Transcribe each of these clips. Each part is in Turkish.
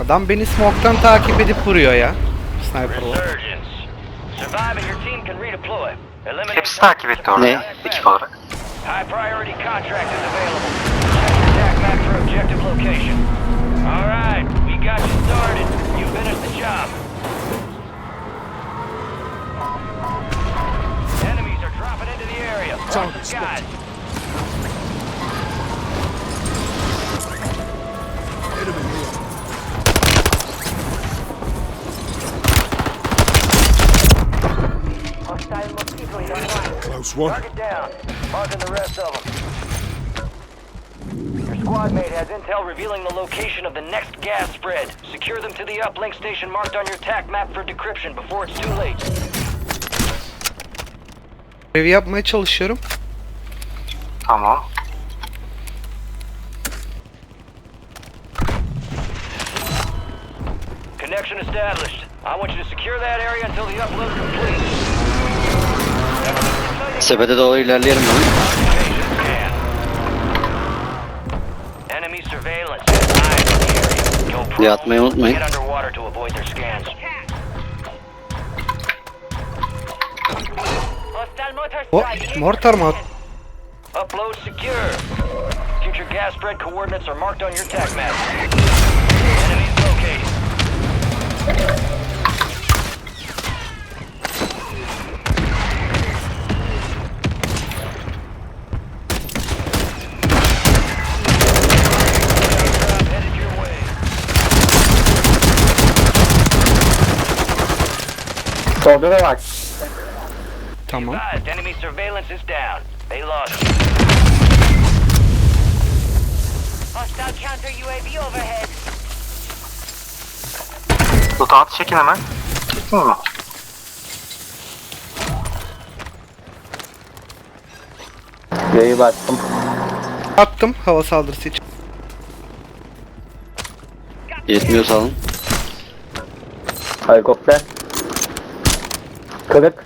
Adam beni smoke'tan takip edip vuruyor ya. Redeploy. Eliminate Hepsi takip etti orada. Ne? Ekip olarak. High priority contract is available. Check your attack map for objective location. All right, we got you started. You finished the job. Enemies are dropping into the area. Watch the skies. Close one. Target down. Marking the rest of them. Your squad mate has intel revealing the location of the next gas spread. Secure them to the uplink station marked on your TAC map for decryption before it's too late. Görevi yapmaya çalışıyorum. Tamam. Connection established. I want you to secure that area until the upload is complete. The area. Go pro. Yatmayı unutmayın. O mortar mı? at- Upload secure. Future gas spread coordinates are marked on your TAC map. Enemies located. Drop headed your way. Solda da var. Tamam. Enemy surveillance is down. They lost. Hostile counter UAV overhead. Loadout çekin hemen. Gittin mi? Yayı bastım. Attım hava saldırısı için. Yetmiyor salın. Helikopter. Kırık.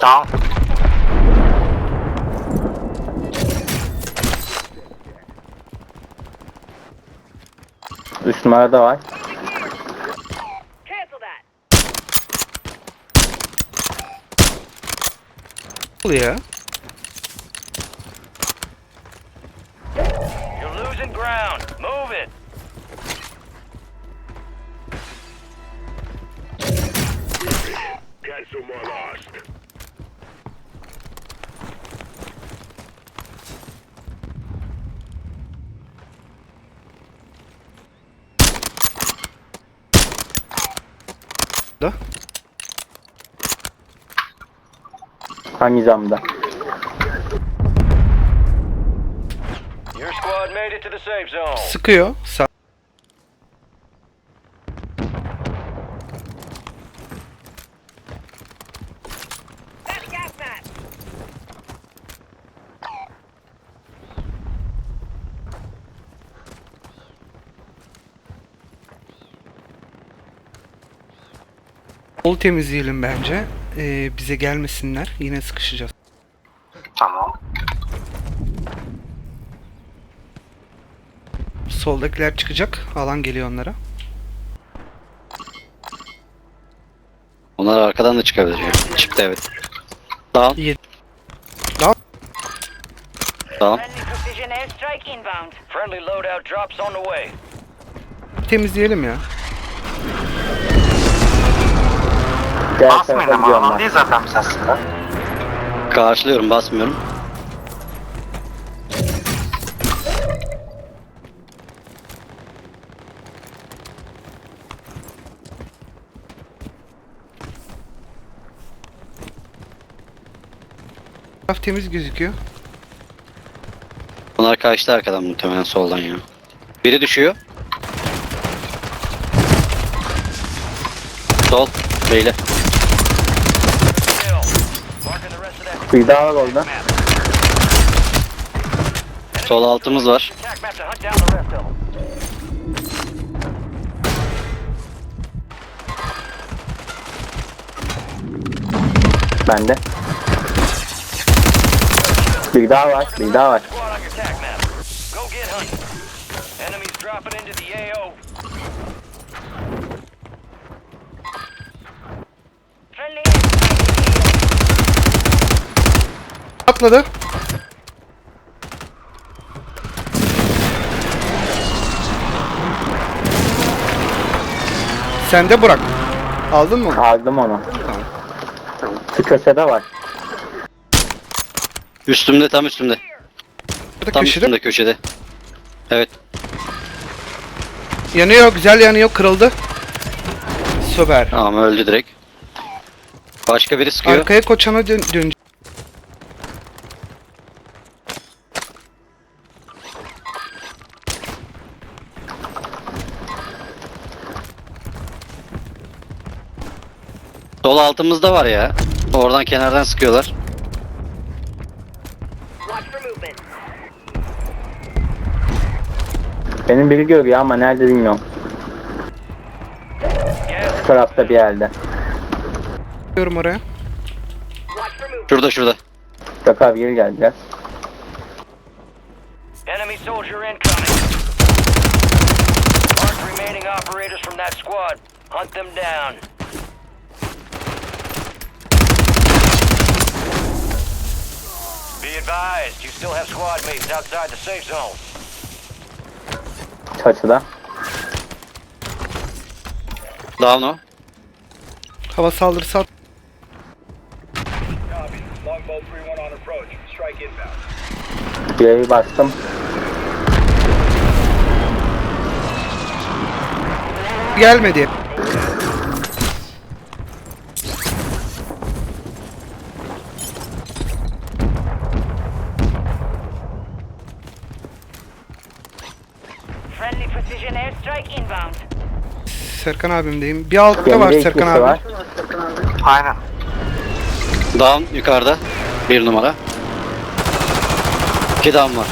Down. Üst numarada var. Oluyor ya? Some more lost. Da. Hangi camda? Your squad made it to the safe zone. Sıkıyor. Sol temizleyelim bence. Ee, bize gelmesinler. Yine sıkışacağız. Tamam. Soldakiler çıkacak. Alan geliyor onlara. Onlar arkadan da çıkabilir. Çıktı evet. Down. İyi. Down. Friendly precision airstrike Diğer Basmayın tarafa ama gidiyorum alan ben. değil zaten biz aslında. Karşılıyorum basmıyorum. Taraf temiz gözüküyor. Onlar kaçtı arkadan muhtemelen soldan ya. Biri düşüyor. Sol. Beyle. Kill. Marking the rest of that Bir daha var orada. Sol altımız var. Bende. Bir daha var. Bir daha var. Go get hunting. Enemies dropping into the AO. Friendly airstrike Atladı. Sen de Burak. Aldın mı? Aldım onu. Şu köşede var. Üstümde tam üstümde. Burada Tam köşede. üstümde köşede. Evet. Yanıyor, güzel yanıyor, kırıldı. Süper. Tamam öldü direkt. Başka biri sıkıyor. Arkaya koçana dön dön. Altımızda var ya. Oradan kenardan sıkıyorlar. Benim biri görüyor ama nerede bilmiyorum. Bu tarafta bir yerde. Diyorum oraya. Şurada şurada. Bak abi geri geldiler. Enemy soldier incoming. Mark remaining operators from that squad. Hunt them down. Advised, you still have squad mates outside the safe zone. Çatıda. Down o. Hava saldırısı at. Copy. Longbow 3-1 on approach. Strike inbound. Direği bastım. Gelmedi. Friendly precision airstrike inbound. Serkan abimdeyim. Bir altta var Gemide Serkan ikisi abi. var. Aynen. Down yukarıda. Bir numara. İki down var.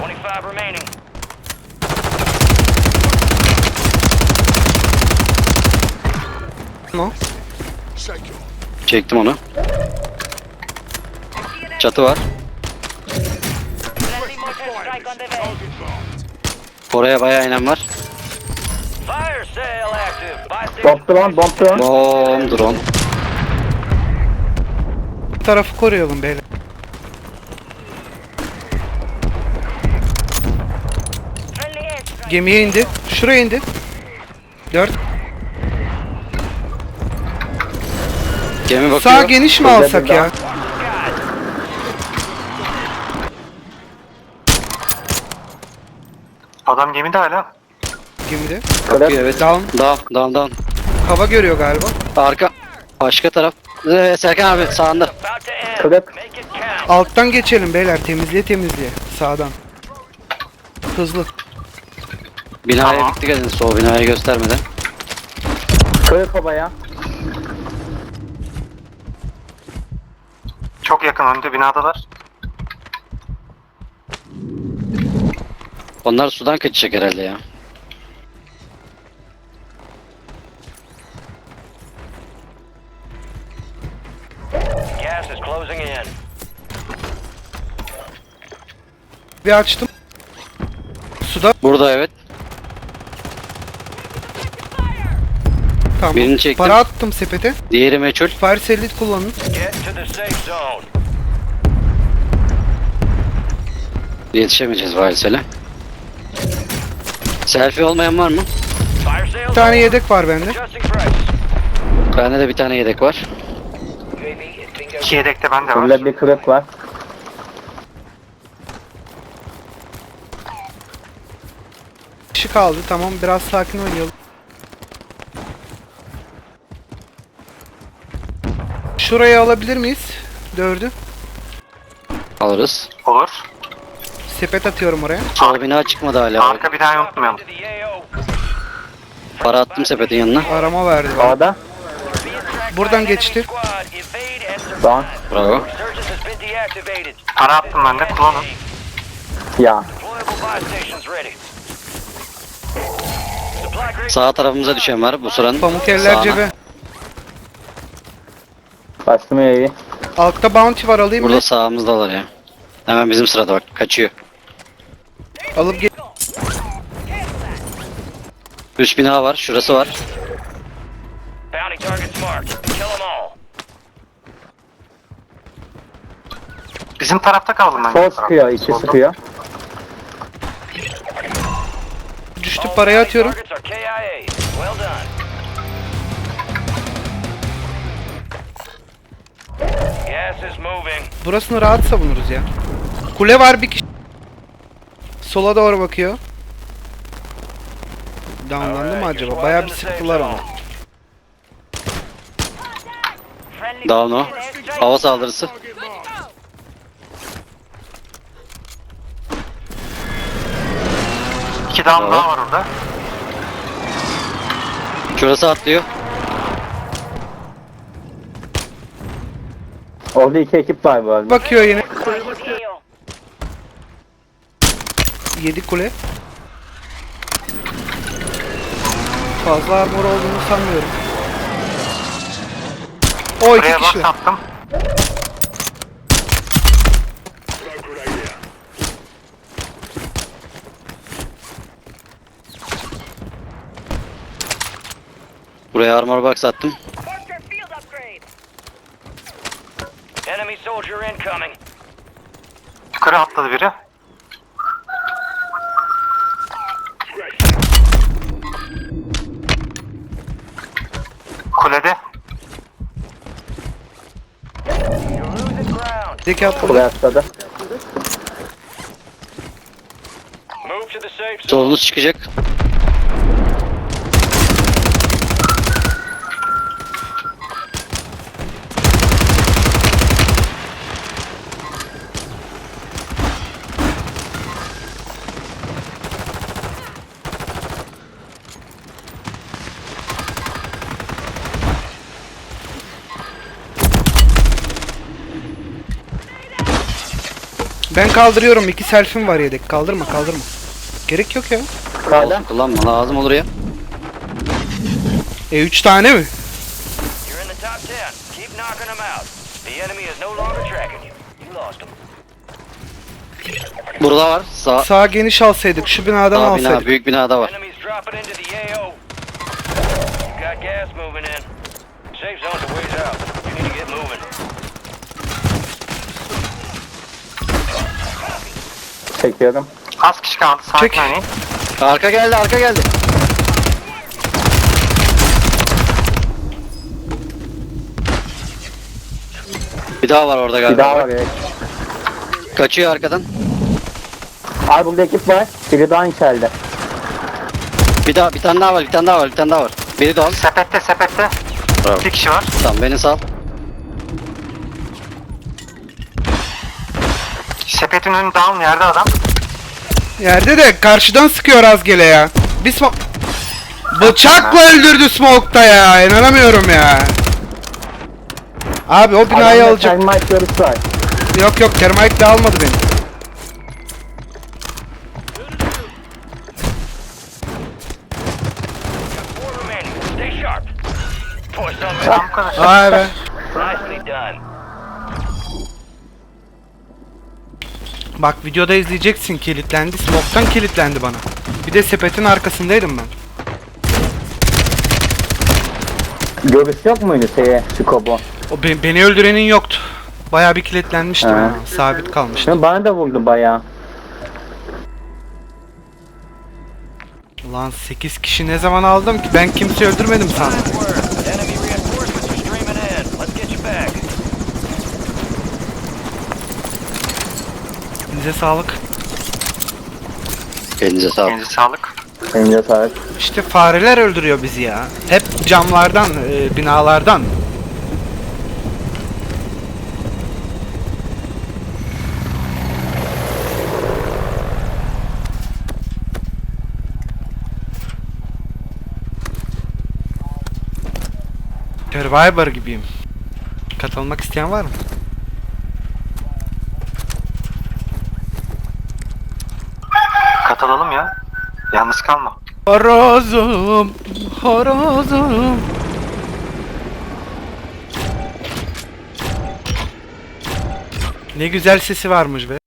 25 remaining. No. Çektim onu. Çatı var. Friendly mortar strike on the way. Oraya bayağı inen var. Fire sale active. Buy station Bomb drone, bomb drone. Bom drone. Bu tarafı koruyalım beyler. Gemiye indi. Şuraya indi. 4. Gemi bakıyor. Sağ geniş mi alsak ya? Adam gemide hala. Gemide. Kırık. evet. Down. Down down down. Hava görüyor galiba. Arka. Başka taraf. Ee, Serkan abi sağında. count. Alttan geçelim beyler. Temizliğe temizliğe. Sağdan. Hızlı. Binaya Tamam. dikkat edin. Sol binaya göstermeden. Kırık obaya. Çok yakın önde binadalar. Onlar sudan kaçacak herhalde ya. Gas is closing in. Bir açtım. Suda. Burada evet. Tamam. Birini çektim. Para attım sepete. Diğeri meçhul. Fire sellit kullanın. Get to the safe zone. Yetişemeyeceğiz Valisele. Selfie olmayan var mı? Bir tane yedek var bende. Bende de bir tane yedek var. İki yedek de bende var. Burada bir kırık var. Kişi kaldı. Tamam biraz sakin oynayalım. Şurayı alabilir miyiz? Dördü. Alırız. Olur. Sepet atıyorum oraya. Sol bina çıkmadı hala. Arka binayı unutmayalım. Into the AO. Para attım sepetin yanına. Arama verdi. Ağda. Buradan Enemy geçti. Down. Bravo. Para attım ben de kullanın. Ya. Sağ tarafımıza düşen var bu sıranın. Pamuk eller sağına. cebe. Bastım evi. Altta bounty var alayım Burada mı? sağımızdalar ya. Hemen bizim sırada bak kaçıyor. Alıp ge- Üç bina var. Şurası var. Bounty targets marked. Kill them all. Bizim tarafta kaldım ben. Sol sıkıyor, içi sıkıyor. Düştü parayı atıyorum. Targets are KIA. Well done. Gas is moving. Burasını rahat savunuruz ya. Kule var bir kişi. Sola doğru bakıyor. Downlandı mı acaba? Bayağı bir sıktılar onu. Down o. Hava saldırısı. İki down daha var orada. Şurası atlıyor. Orada iki ekip var bu arada. Bakıyor yine. AO. Yedi kule. Fazla armor olduğunu sanmıyorum. O iki Buraya kişi. box attım. Buraya armor box attım. Monster field upgrade. Enemy soldier incoming. Yukarı atladı biri. Zeki atladı. Buraya atladı. Move to the safe zone. Solunuz çıkacak. Ben kaldırıyorum. İki selfie'm var yedek. Kaldırma kaldırma. Gerek yok ya. Olsun kullanma lazım olur ya. E üç tane mi? You're in the top 10. Keep knocking them out. The enemy is no longer tracking you. You lost them. Burada var. Sağ, Sağ geniş alsaydık. Şu binadan sağ bina, alsaydık. büyük binada var. Enemies dropping into the AO. You got gas moving in. Safe zone's a ways out. You need to get moving. Çekiyorum. Az kişi kaldı. Sakin Çek. oynayın. Arka geldi, arka geldi. Bir daha var orada galiba. Bir daha var evet. Kaçıyor arkadan. Abi burada ekip var. Biri daha içeride. Bir daha, bir tane daha var, bir tane daha var, bir tane daha var. Biri down. Sepette sepette. Bravo. Bir kişi var. Tamam beni sal. Sepetin önü down yerde adam. Yerde de karşıdan sıkıyor az gele ya. Bir smoke... Bıçakla öldürdü smoke'ta ya. İnanamıyorum ya. Abi o binayı Adamda alacak. termite var. Yok yok termite de almadı beni. Four remaining. Stay sharp. Vay be. Nicely done. Bak videoda izleyeceksin kilitlendi. Smoke'tan kilitlendi bana. Bir de sepetin arkasındaydım ben. Görüş yok muydu şeye, skobu? O be- beni öldürenin yoktu. Bayağı bir kilitlenmiştim Ha. ha. Sabit kalmıştım. Şimdi bana da vurdu bayağı. Ulan 8 kişi ne zaman aldım ki? Ben kimseyi öldürmedim sandım. Enemy reinforcements are streaming in. Let's get you back. Bize sağlık. Elinize sağlık. Elinize sağlık. Elinize sağlık. İşte fareler öldürüyor bizi ya. Hep camlardan, e, binalardan. Survivor gibiyim. Katılmak isteyen var mı? Katılalım ya. Yalnız kalma. Horozum, horozum. Ne güzel sesi varmış be.